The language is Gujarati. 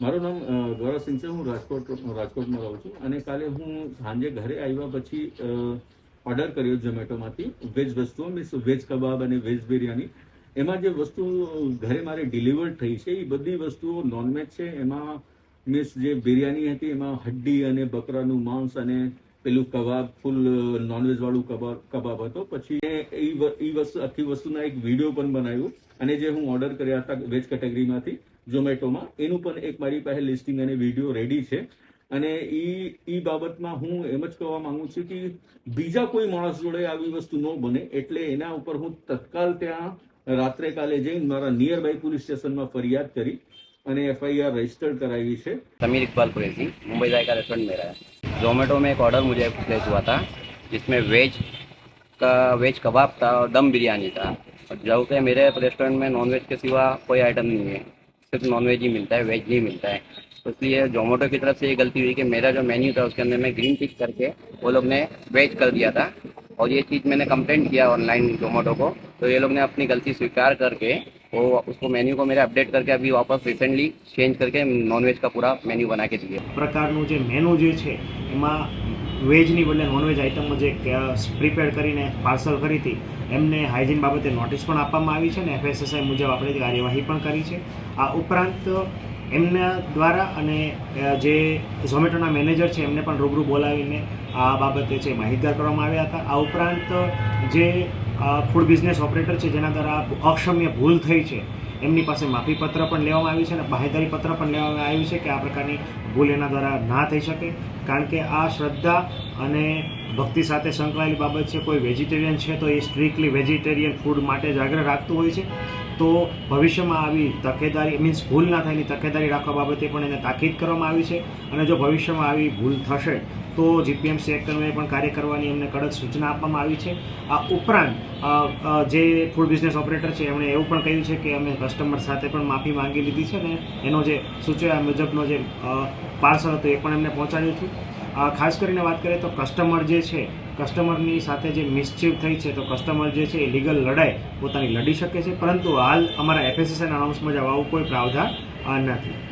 મારું નામ ગૌરવસિંહ છે. હું રાજકોટ રાજકોટમાં રહું છું. અને કાલે હું સાંજે ઘરે આવ્યા પછી ઓર્ડર કર્યો ઝોમેટોમાંથી. વેજ વસ્તુઓ, મીન્સ વેજ કબાબ અને વેજ બિરયાની. એમાં જે વસ્તુ ઘરે મારે ડિલિવર્ડ થઈ છે, એ બધી વસ્તુઓ નોનવેજ છે. એમાં, મીન્સ જે બિરયાની હતી, એમાં હડ્ડી અને બકરાનું માંસ અને પેલું કબાબ, ફૂલ નોનવેજ વાળું કબાબ કબાબ હતો. પછી એ વસ્તુ, આખી વસ્તુના એક વીડિયો પણ બનાવ્યો. અને જે હું ઓર્ડર કર્યા હતા વેજ કેટેગરીમાંથી ઝોમેટોમાં. એનું પણ એક મારી પાસે લિસ્ટિંગ અને વીડિયો રેડી છે. અને એ એ બાબતમાં હું એમ જ કહેવા માંગુ છું કે બીજા કોઈ માણસ જોડે આવી વસ્તુ ન બને. એટલે એના ઉપર હું તત્કાલ ત્યાં રાત્રે કાલે જઈને મારા નિયર બાય પોલીસ સ્ટેશનમાં ફરિયાદ કરી અને એફઆઈઆર રજિસ્ટર કરાવી છે. સમીર ઇકબાલ કુરેશી, મુંબઈ જાયકા રેસ્ટોरेंट મેં રહા. ઝોમેટો મેં એક ઓર્ડર મુજે પ્લેસ हुआ था जिसमें वेज का વેજ કબાબ था દમ બિરયાની बिरयानी था और जो कि मेरे रेस्टोरेंट में नॉन वेज के सिवा कोई आइटम नहीं सिर्फ नॉन वेज ही मिलता है वेज नहीं मिलता है तो इसलिए जोमेटो की तरफ से ये गलती हुई कि मेरा जो मेन्यू था उसके अंदर में ग्रीन टिक करके वो लोग ने वेज कर दिया था और ये चीज़ मैंने कंप्लेंट किया ऑनलाइन जोमेटो को तो ये लोग ने अपनी गलती स्वीकार करके वो उसको मेन्यू को मेरे अपडेट करके अभी वापस रिसेंटली चेंज करके नॉन वेज का पूरा मेन्यू बना के दिए પ્રકારનું જે મેનુ જે છે એમાં વેજની બદલે નોનવેજ આઇટમો જે પ્રિપેર કરીને પાર્સલ કરી હતી, એમને હાઇજીન બાબતે નોટિસ પણ આપવામાં આવી છે અને એફએસએસઆઈ મુજબ આપણે કાર્યવાહી પણ કરી છે. આ ઉપરાંત એમના દ્વારા અને જે ઝોમેટોના મેનેજર છે, એમને પણ રૂબરૂ બોલાવીને આ બાબતે છે માહિતગાર કરવામાં આવ્યા હતા. આ ઉપરાંત જે ફૂડ બિઝનેસ ઓપરેટર છે, જેના દ્વારા અક્ષમ્ય ભૂલ થઈ છે એમની પાસે માફીપત્ર પણ લેવામાં આવ્યું છે અને બાહેધરી પત્ર પણ લેવામાં આવ્યું છે કે આ પ્રકારની ભૂલ એના દ્વારા ના થઈ શકે. કારણ કે આ શ્રદ્ધા અને ભક્તિ સાથે સંકળાયેલી બાબત છે. કોઈ વેજીટેરિયન છે તો એ સ્ટ્રિક્ટલી વેજીટેરિયન ફૂડ માટે જ આગ્રહ રાખતું હોય છે. તો ભવિષ્યમાં આવી તકેદારી મીન્સ ભૂલ ના થયેલી તકેદારી રાખવા બાબતે પણ એને તાકીદ કરવામાં આવી છે. અને જો ભવિષ્યમાં આવી ભૂલ થશે તો જીપીએમસી એક્ટ અન્વયે પણ કાર્ય કરવાની એમને કડક સૂચના આપવામાં આવી છે. આ ઉપરાંત જે ફૂડ બિઝનેસ ઓપરેટર છે એમણે એવું પણ કહ્યું છે કે અમે કસ્ટમર સાથે પણ માફી માંગી લીધી છે. ને એનો જે સૂચવ્યા મુજબનો જે પાર્સલ હતો એ પણ એમને પહોંચાડ્યું અ, ખાસ કરીને વાત કરીએ તો કસ્ટમર જે છે કસ્ટમરની સાથે જે મિસચીવ થઈ છે, તો કસ્ટમર જે છે, એ લીગલ લડાઈ પોતાની લડી શકે છે. પરંતુ હાલ અમારા એફએસએસઆઈના અનાઉન્સમાં જવા આવું કોઈ પ્રાવધાન નથી.